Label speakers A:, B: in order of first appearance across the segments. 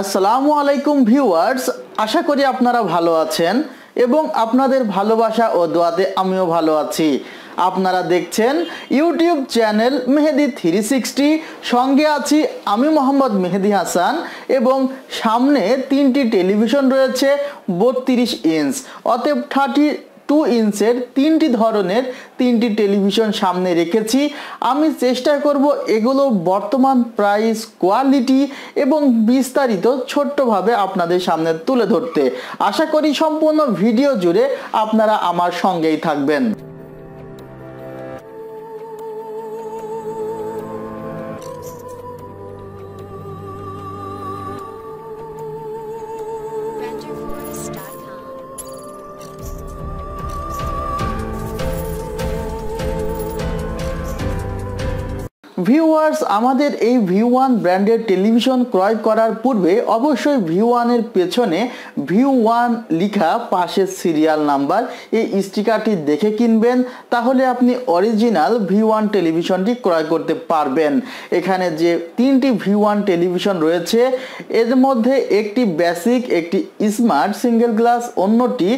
A: আসসালামু আলাইকুম ভিউয়ার্স, আশা করি আপনারা ভালো আছেন এবং আপনাদের ভালোবাসা ও দোয়াতে আমিও ভালো আছি। আপনারা দেখছেন YouTube channel Mehedi three sixty. সঙ্গে আছি আমি মোহাম্মদ মেহেদি হাসান এবং সামনে তিনটি টেলিভিশন রয়েছে বত্রিশ ইঞ্চ। অতএব থার্টি টু ইঞ্চের তিনটি ধরনের তিনটি টেলিভিশন সামনে রেখেছি। আমি চেষ্টা করব এগুলো বর্তমান প্রাইস কোয়ালিটি এবং বিস্তারিত ছোট্টভাবে আপনাদের সামনে তুলে ধরতে। আশা করি সম্পূর্ণ ভিডিও জুড়ে আপনারা আমার সঙ্গেই থাকবেন। ভিউয়ার্স আমাদের এই ভিউ ওয়ান ব্র্যান্ডের টেলিভিশন ক্রয় করার পূর্বে অবশ্যই ভিউ ওয়ানের পেছনে ভিউ ওয়ান লিখা পাশের সিরিয়াল নাম্বার এই স্টিকারটি দেখে কিনবেন, তাহলে আপনি অরিজিনাল ভিউ ওয়ান টেলিভিশনটি ক্রয় করতে পারবেন। এখানে যে তিনটি ভিউ ওয়ান টেলিভিশন রয়েছে, এর মধ্যে একটি বেসিক একটি স্মার্ট সিঙ্গেল গ্লাস অন্যটি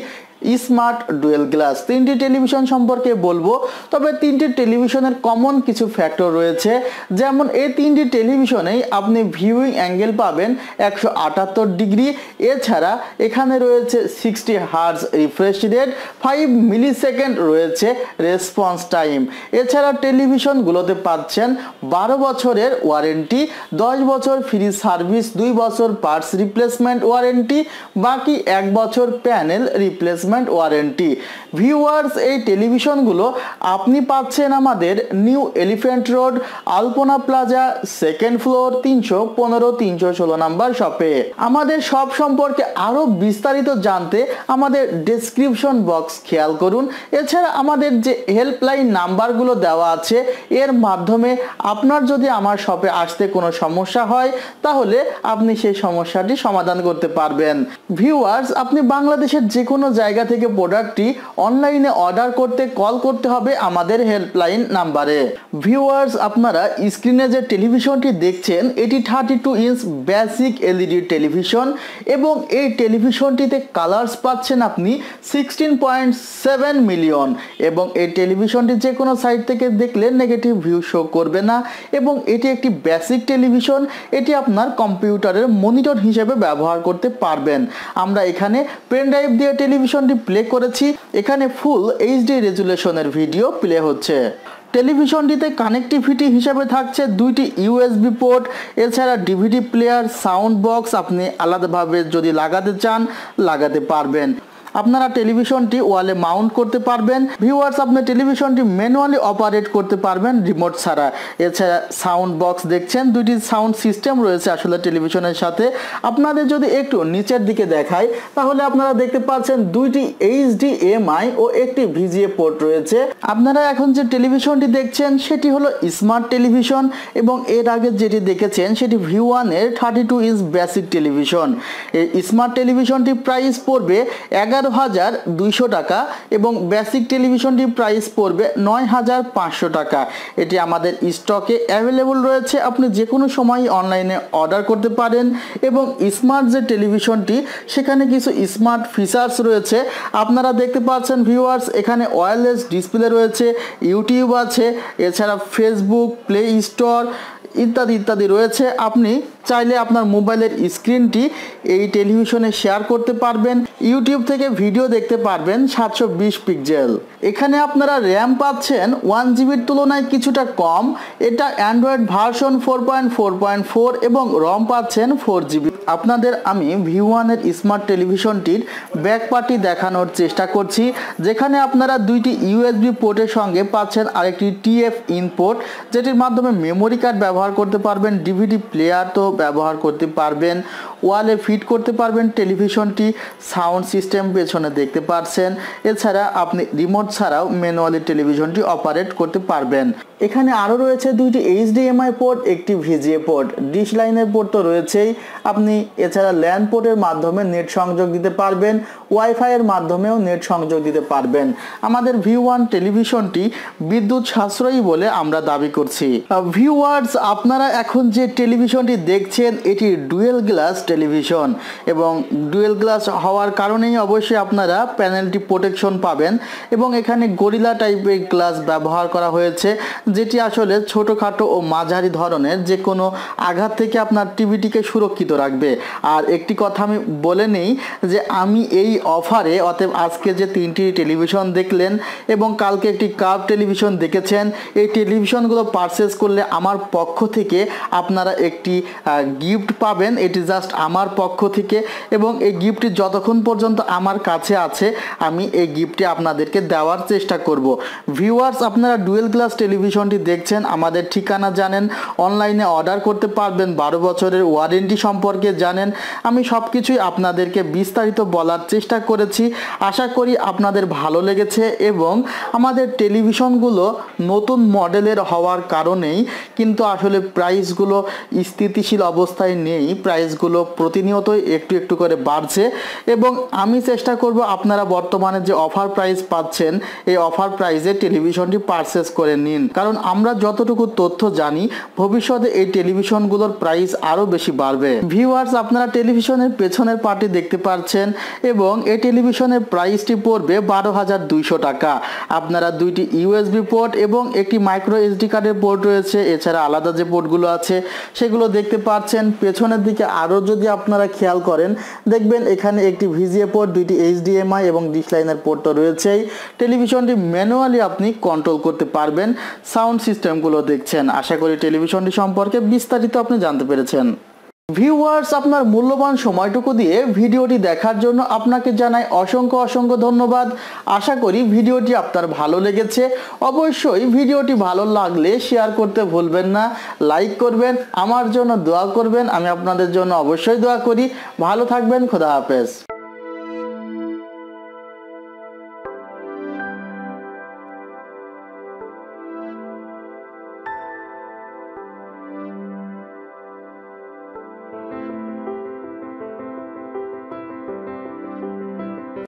A: স্মার্ট ডুয়েল গ্লাস। তিনটি টেলিভিশন সম্পর্কে বলব, তবে তিনটি টেলিভিশনের কমন কিছু ফ্যাক্টর রয়েছে। যেমন, এই তিনটি টেলিভিশনেই আপনি ভিউইং অ্যাঙ্গেল পাবেন একশো আটাত্তর ডিগ্রি। এছাড়া এখানে রয়েছে sixty hertz refresh rate five millisecond রয়েছে রেসপন্স টাইম এছাড়া টেলিভিশনগুলোতে পাচ্ছেন বারো বছরের ওয়ারেন্টি দশ বছর ফ্রি সার্ভিস দুই বছর পার্টস রিপ্লেসমেন্ট ওয়ারেন্টি বাকি এক বছর প্যানেল রিপ্লেসমেন্ট ওয়ারেন্টি ভিউয়ার্স এই টেলিভিশনগুলো আপনি পাচ্ছেন আমাদের New Elephant Road, Alpana plaza second floor তিনশো পনেরো, তিনশো ষোলো নাম্বার শপে আমাদের শপ সম্পর্কে আরও বিস্তারিত জানতে আমাদের ডেসক্রিপশন বক্স খেয়াল করুন। এছাড়া আমাদের যে হেল্পলাইন নাম্বারগুলো দেওয়া আছে, এর মাধ্যমে আপনার যদি আমার শপে আসতে কোনো সমস্যা হয়, তাহলে আপনি সেই সমস্যাটি সমাধান করতে পারবেন। ভিউয়ার্স আপনি বাংলাদেশের যে কোনো জায়গা থেকে প্রোডাক্টটি অনলাইনে অর্ডার করতে কল করতে হবে আমাদের হেল্পলাইন নাম্বারে ভিউয়ার্স আপনারা স্ক্রিনে যে টেলিভিশনটি দেখছেন, এটি thirty two inch basic LED television এবং এই টেলিভিশনটিতে কালার্স পাচ্ছেন আপনি সিক্সটিন পয়েন্ট সেভেন মিলিয়ন এবং এই টেলিভিশনটি যে কোনো সাইট থেকে দেখলে নেগেটিভ ভিউ শো করবে না এবং এটি একটি বেসিক টেলিভিশন এটি আপনার কম্পিউটারের মনিটর হিসেবে ব্যবহার করতে পারবেন। আমরা এখানে পেন ড্রাইভ দিয়ে টেলিভিশনটি প্লে করেছি। এখানে ফুল এইচডি রেজুলেশনের ভিডিও প্লে হচ্ছে। টেলিভিশনটিতে কানেক্টিভিটি হিসাবে থাকছে দুইটি ইউএসবি পোর্ট এছাড়া ডিভিডি প্লেয়ার সাউন্ড বক্স আপনি আলাদাভাবে যদি লাগাতে চান, লাগাতে পারবেন। আপনারা টেলিভিশনটি ওয়ালে মাউন্ট করতে পারবেন। ভিউয়ার্স, আপনি টেলিভিশনটি ম্যানুয়ালি অপারেট করতে পারবেন রিমোট ছাড়া। এছাড়া সাউন্ড বক্স দেখছেন, দুইটি সাউন্ড সিস্টেম রয়েছে আসলে টেলিভিশনের সাথে। আপনাদের যদি একটু নিচের দিকে দেখায় তাহলে আপনারা দেখতে পাচ্ছেন দুইটি এইচডি এমআই ও একটি ভিজিএ পোর্ট রয়েছে। আপনারা এখন যে টেলিভিশনটি দেখছেন, সেটি হলো স্মার্ট টেলিভিশন এবং এর আগে যেটি দেখেছেন, সেটি ভিউ ওয়ানের thirty two inch basic television. এই স্মার্ট টেলিভিশনটি প্রাইস পড়বে এগারো হাজার দুইশো টাকা এবং বেসিক টেলিভিশনটির প্রাইস পড়বে নয় হাজার পাঁচশো টাকা। এটি আমাদের স্টকে অ্যাভেলেবল রয়েছে। আপনি যে কোনো সময় অনলাইনে অর্ডার করতে পারেন এবং স্মার্ট যে টেলিভিশনটি, সেখানে কিছু স্মার্ট ফিচার্স রয়েছে। আপনারা দেখতে পাচ্ছেন ভিউয়ার্স, এখানে ওয়্যারলেস ডিসপ্লে রয়েছে, ইউটিউব আছে, এছাড়া ফেসবুক, প্লে স্টোর ইত্যাদি ইত্যাদি রয়েছে। আপনি চাইলে আপনার মোবাইলের স্ক্রিনটি এই টেলিভিশনে শেয়ার করতে পারবেন, ইউটিউব থেকে ভিডিও দেখতে পারবেন সাতশো বিশ পিক্সেল। এখানে আপনারা র্যাম পাচ্ছেন, ওয়ান জিবির তুলনায় কিছুটা কম। এটা Android version four point four point four এবং রম পাচ্ছেন ফোর জিবি। আপনাদের আমি ভিউ ওয়ানের স্মার্ট টেলিভিশনটির ব্যাক পার্টি দেখানোর চেষ্টা করছি, যেখানে আপনারা দুইটি ইউএসবি পোর্টের সঙ্গে পাচ্ছেন আরেকটি টিএফ ইনপোর্ট যেটির মাধ্যমে মেমোরি কার্ড ব্যবহার করতে পারবেন, ডিভিডি প্লেয়ার তো ব্যবহার করতে পারবেন, ওয়ালে ফিট করতে পারবেন, টেলিভিশনটি, সাউন্ড সিস্টেম পেছনে দেখতে পারছেন। এছাড়া আপনি রিমোট ছাড়াও ম্যানুয়ালি টেলিভিশনটি অপারেট করতে পারবেন। এখানে আরও রয়েছে দুইটি এইচডিএমআই পোর্ট একটি ভিজিএ পোর্ট ডিশ লাইনের পোর্ট তো রয়েছেই। আপনি এছাড়া ল্যান্ড পোর্টের মাধ্যমে নেট সংযোগ দিতে পারবেন ওয়াইফাই এর মাধ্যমেও নেট সংযোগ দিতে পারবেন। আমাদের ভি ওয়ান টেলিভিশনটি বিদ্যুৎ সাশ্রয়ী বলে আমরা দাবি করছি। ভিউয়ার্স আপনারা এখন যে টেলিভিশনটি দেখছেন, এটি ডুয়েল গ্লাস টেলিভিশন এবং ডুয়েল গ্লাস হওয়ার কারণেই অবশ্যই আপনারা প্যানেলটি প্রোটেকশন পাবেন এবং এখানে গরিলা টাইপের গ্লাস ব্যবহার করা হয়েছে। যেটি আসলে ছোটোখাটো ও মাঝারি ধরনের যে কোনো আঘাত থেকে আপনার টিভিটিকে সুরক্ষিত রাখবে। আর একটি কথা আমি বলে নেই যে আমি এই অফারে, অতএব আজকে যে তিনটি টেলিভিশন দেখলেন এবং কালকে একটি কাপ টেলিভিশন দেখেছেন, এই টেলিভিশনগুলো পারচেস করলে আমার পক্ষ থেকে আপনারা একটি গিফট পাবেন। এটি জাস্ট আমার পক্ষ থেকে এবং এই গিফটটি যতক্ষণ পর্যন্ত আমার কাছে আছে, আমি এই গিফটটি আপনাদেরকে দেওয়ার চেষ্টা করব। ভিউয়ার্স আপনারা ডুয়েল গ্লাস টেলিভিশনটি দেখছেন, আমাদের ঠিকানা জানেন, অনলাইনে অর্ডার করতে পারবেন, বারো বছরের ওয়ারেন্টি সম্পর্কে জানেন। আমি সব কিছুই আপনাদেরকে বিস্তারিত বলার চেষ্টা করেছি। আশা করি আপনাদের ভালো লেগেছে এবং আমাদের টেলিভিশনগুলো নতুন মডেলের হওয়ার কারণেই কিন্তু আসলে প্রাইসগুলো স্থিতিশীল অবস্থায় নেই। প্রাইসগুলো প্রতিনিয়তই একটু একটু করে বাড়ছে এবং আমি চেষ্টা করব আপনারা বর্তমানে যে অফার প্রাইস পাচ্ছেন, এই অফার প্রাইসে টেলিভিশনটি পারচেস করে নিন। কারণ আমরা যতটুকু তথ্য জানি, ভবিষ্যতে এই টেলিভিশনগুলোর প্রাইস আরও বেশি বাড়বে। ভিউয়ার্স আপনারা টেলিভিশনের পেছনের পার্টি দেখতে পাচ্ছেন এবং এই টেলিভিশনের প্রাইসটি পড়বে বারো হাজার দুইশো টাকা। আপনারা দুইটি ইউএসবি পোর্ট এবং একটি মাইক্রো এসডি কার্ডের পোর্ট রয়েছে। এছাড়া আলাদা যে পোর্টগুলো আছে, সেগুলো দেখতে পাচ্ছেন পেছনের দিকে আরও যদি আপনারা খেয়াল করেন, দেখবেন এখানে একটি ভিজিএ পোর্ট দুইটি এইচডিএমআই এবং ডিশ লাইনের পোর্টও রয়েছেই টেলিভিশনটি ম্যানুয়ালি আপনি কন্ট্রোল করতে পারবেন। সাউন্ড সিস্টেমগুলো দেখছেন। আশা করি টেলিভিশনটি সম্পর্কে বিস্তারিত আপনি জানতে পেরেছেন। ভিউয়ার্স, আপনার মূল্যবান সময়টুকু দিয়ে ভিডিওটি দেখার জন্য আপনাকে জানাই অসংখ্য অসংখ্য ধন্যবাদ। আশা করি ভিডিওটি আপনার ভালো লেগেছে। অবশ্যই ভিডিওটি ভালো লাগলে শেয়ার করতে ভুলবেন না, লাইক করবেন, আমার জন্য দোয়া করবেন, আমি আপনাদের জন্য অবশ্যই দোয়া করি। ভালো থাকবেন, খোদা হাফেজ।